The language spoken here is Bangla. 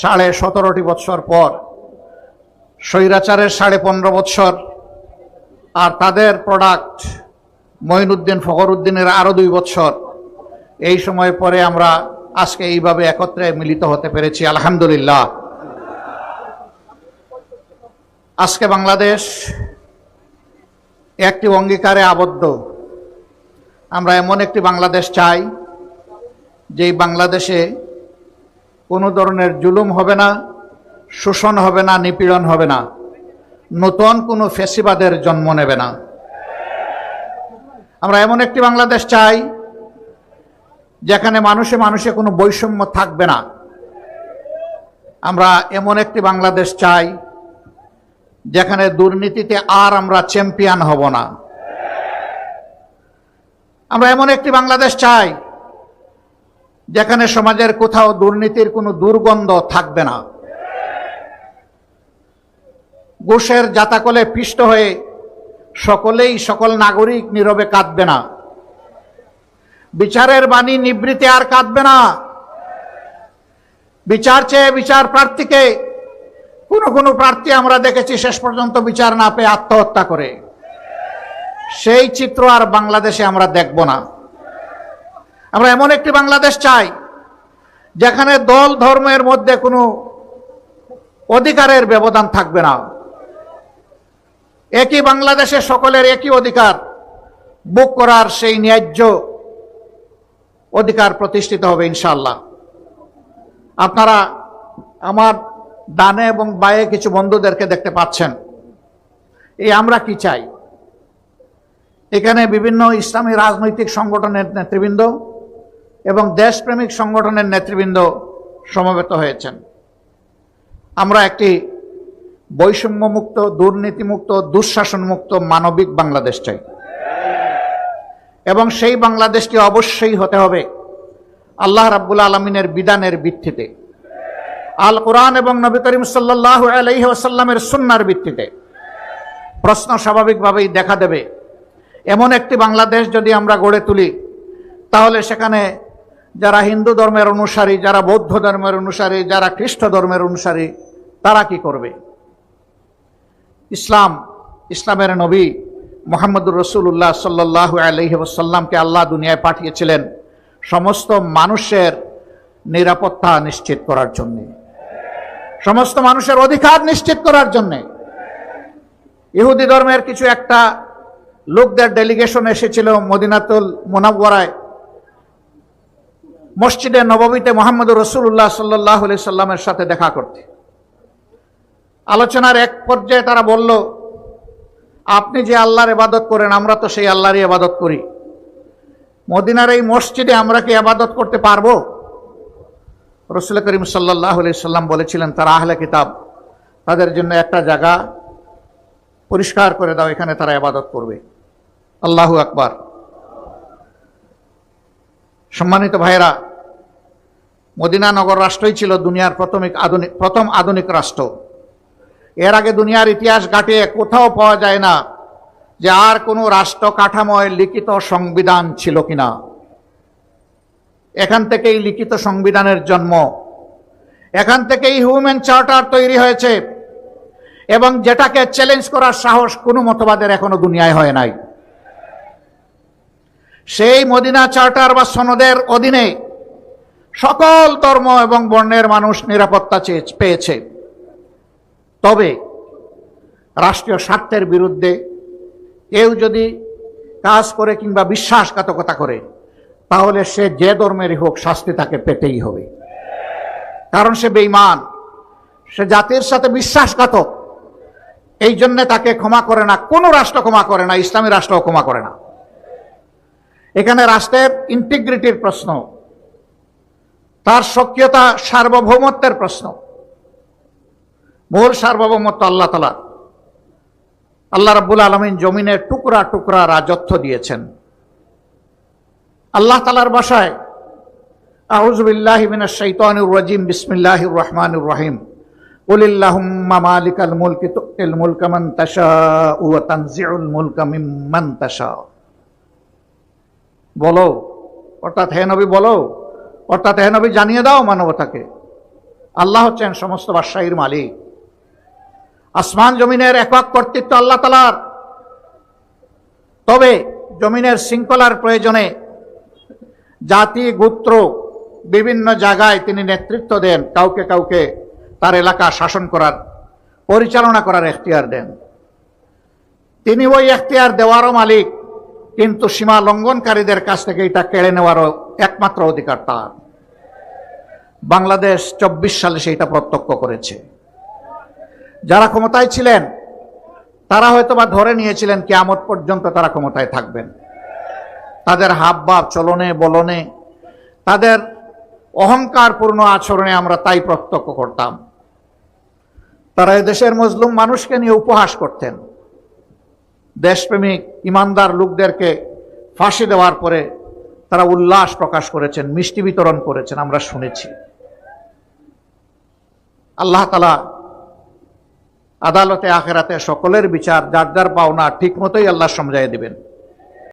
সাড়ে সতেরোটি বৎসর পর, স্বৈরাচারের সাড়ে পনেরো বৎসর, আর তাদের প্রোডাক্ট মঈনুদ্দিন ফখরুদ্দিনের আরও দুই বৎসর। এই সময় পরে আমরা আজকে এইভাবে একত্রে মিলিত হতে পেরেছি, আলহামদুলিল্লাহ। আজকে বাংলাদেশ একটি অঙ্গীকারে আবদ্ধ। আমরা এমন একটি বাংলাদেশ চাই, যেই বাংলাদেশে কোনো ধরনের জুলুম হবে না, শোষণ হবে না, নিপীড়ন হবে না। নতুন কোনো ফেসিবাদের জন্ম নেবে না। আমরা এমন একটি বাংলাদেশ চাই, যেখানে মানুষে মানুষে কোনো বৈষম্য থাকবে না। আমরা এমন একটি বাংলাদেশ চাই, যেখানে দুর্নীতিতে আর আমরা চ্যাম্পিয়ন হব না। আমরা এমন একটি বাংলাদেশ চাই যেখানে সমাজের কোথাও দুর্নীতির কোনো দুর্গন্ধ থাকবে না। ঘুষের জাতাকলে পিষ্ট হয়ে সকলেই সকল নাগরিক নীরবে কাঁদবে না। বিচারের বাণী নিবৃত্তি আর কাঁদবে না। বিচার চেয়ে বিচার প্রার্থীকে কোন কোন প্রার্থী আমরা দেখেছি শেষ পর্যন্ত বিচার না পেয়ে আত্মহত্যা করে। সেই চিত্র আর বাংলাদেশে আমরা দেখব না। আমরা এমন একটি বাংলাদেশ চাই, যেখানে দল ধর্মের মধ্যে কোনো অধিকারের ব্যবধান থাকবে না। একই বাংলাদেশে সকলের একই অধিকার, বুক করার সেই ন্যায্য অধিকার প্রতিষ্ঠিত হবে ইনশাল্লাহ আপনারা আমার ডানে এবং বায়ে কিছু বন্ধুদেরকে দেখতে পাচ্ছেন। এই আমরা কি চাই? এখানে বিভিন্ন ইসলামী রাজনৈতিক সংগঠনের নেতৃবৃন্দ এবং দেশপ্রেমিক সংগঠনের নেতৃবৃন্দ সমবেত হয়েছেন। আমরা একটি বৈষম্যমুক্ত, দুর্নীতিমুক্ত, দুঃশাসনমুক্ত মানবিক বাংলাদেশ চাই। এবং সেই বাংলাদেশটি অবশ্যই হতে হবে আল্লাহ রাব্বুল আলমিনের বিধানের ভিত্তিতে। আল কোরআন এবং নবী করিম সাল্লাহ আলহি আসাল্লামের সুন্নার ভিত্তিতে। প্রশ্ন স্বাভাবিকভাবেই দেখা দেবে, এমন একটি বাংলাদেশ যদি আমরা গড়ে তুলি, তাহলে সেখানে যারা হিন্দু ধর্মের অনুসারী, যারা বৌদ্ধ ধর্মের অনুসারী, যারা খ্রিস্ট ধর্মের অনুসারী, তারা কি করবে? ইসলাম, ইসলামের নবী মোহাম্মদুর রসুল্লাহ সাল্লাহ আলহি ওসাল্লামকে আল্লাহ দুনিয়ায় পাঠিয়েছিলেন সমস্ত মানুষের নিরাপত্তা নিশ্চিত করার জন্যে। সমস্ত মানুষের অধিকার নিশ্চিত করার জন্যে। ইহুদি ধর্মের কিছু একটা লোকদের ডেলিগেশন এসেছিল মদিনাতুল মোনাব্বরায় মসজিদে নবমীতে মোহাম্মদ রসুল্লাহ সাল্লাহ সাল্লামের সাথে দেখা করতে। আলোচনার এক পর্যায়ে তারা বলল, আপনি যে আল্লাহর এবাদত করেন, আমরা তো সেই আল্লাহরই ইবাদত করি। মদিনার এই মসজিদে আমরা কি আবাদত করতে পারব? রসুল করিম সাল্লাহ সাল্লাম বলেছিলেন, তারা আহলে কিতাব, তাদের জন্য একটা জায়গা পরিষ্কার করে দাও, এখানে তারা আবাদত করবে। আল্লাহু আকবার। সম্মানিত ভাইরা মদিনা নগর রাষ্ট্রই ছিল দুনিয়ার প্রথমিক আধুনিক প্রথম আধুনিক রাষ্ট্র। এর আগে দুনিয়ার ইতিহাস ঘাটিয়ে কোথাও পাওয়া যায় না যে আর কোনো রাষ্ট্র কাঠামোয় লিখিত সংবিধান ছিল কিনা। এখান থেকেই লিখিত সংবিধানের জন্ম। এখান থেকেই হিউম্যান চার্টার তৈরি হয়েছে। এবং যেটাকে চ্যালেঞ্জ করার সাহস কোনো মতবাদের এখনও দুনিয়ায় হয় নাই। সেই মদিনা চার্টার বা সনদের অধীনে সকল ধর্ম এবং বর্ণের মানুষ নিরাপত্তা পেয়েছে। তবে রাষ্ট্রীয় স্বার্থের বিরুদ্ধে কেউ যদি কাজ করে কিংবা বিশ্বাসঘাতকতা করে, তাহলে সে যে ধর্মেরই হোক শাস্তি তাকে পেতেই হবে। কারণ সে বেইমান সে জাতির সাথে বিশ্বাসঘাতক। এই জন্যে তাকে ক্ষমা করে না, কোনো রাষ্ট্র ক্ষমা করে না, ইসলামী রাষ্ট্রও ক্ষমা করে না। এখানে রাষ্ট্রের ইন্টিগ্রিটির প্রশ্ন। তার সক্রিয়তা সার্বভৌমত্বের প্রশ্ন। মূল সার্বভৌমত্ব আল্লাহ তালা আল্লাহ রাবুল আলমিন জমিনের টুকরা টুকরা রাজত্ব দিয়েছেন। আল্লাহ তালার বাসায় আউজবিল্লাহ শৈতানুর রাজিম বিসমিল্লাহ রহমানুর রহিম। উলিল্লাহুম্মা মালিকাল মুলকি তুল মুলকা মান তাশা ওয়া তানজিউল মুলকা তাশা বলো, অর্থাৎ হে নবী বলো অর্থাৎ হে নবী, জানিয়ে দাও মানবতাকে। আল্লাহ হচ্ছেন সমস্ত বাদশাহীর মালিক। আসমান জমিনের একক কর্তৃত্ব আল্লাহ তালার তবে জমিনের শৃঙ্খলার প্রয়োজনে জাতি, গোত্র, বিভিন্ন জায়গায় তিনি নেতৃত্ব দেন, কাউকে কাউকে তার এলাকা শাসন করার, পরিচালনা করার এখতিয়ার দেন। তিনি ওই এখতিয়ার দেওয়ারও মালিক, কিন্তু সীমা লঙ্ঘনকারীদের কাছ থেকে এটা কেড়ে নেওয়ারও একমাত্র অধিকার তার। বাংলাদেশ চব্বিশ সালে সেইটা প্রত্যক্ষ করেছে। যারা ক্ষমতায় ছিলেন, তারা হয়তো বা ধরে নিয়েছিলেন কেয়ামত পর্যন্ত তারা ক্ষমতায় থাকবেন। তাদের হাবভাব, চলনে, বলনে, তাদের অহংকারপূর্ণ আচরণে আমরা তাই প্রত্যক্ষ করতাম। তারা দেশের মজলুম মানুষকে নিয়ে উপহাস করতেন। দেশপ্রেমিক ইমানদার লোকদেরকে ফাঁসি দেওয়ার পরে তারা উল্লাস প্রকাশ করেছেন, মিষ্টি বিতরণ করেছেন, আমরা শুনেছি। আল্লাহ তালা আদালতে আখেরাতে সকলের বিচার যার যার পাওনা ঠিক মতোই আল্লাহ সমঝাই দিবেন।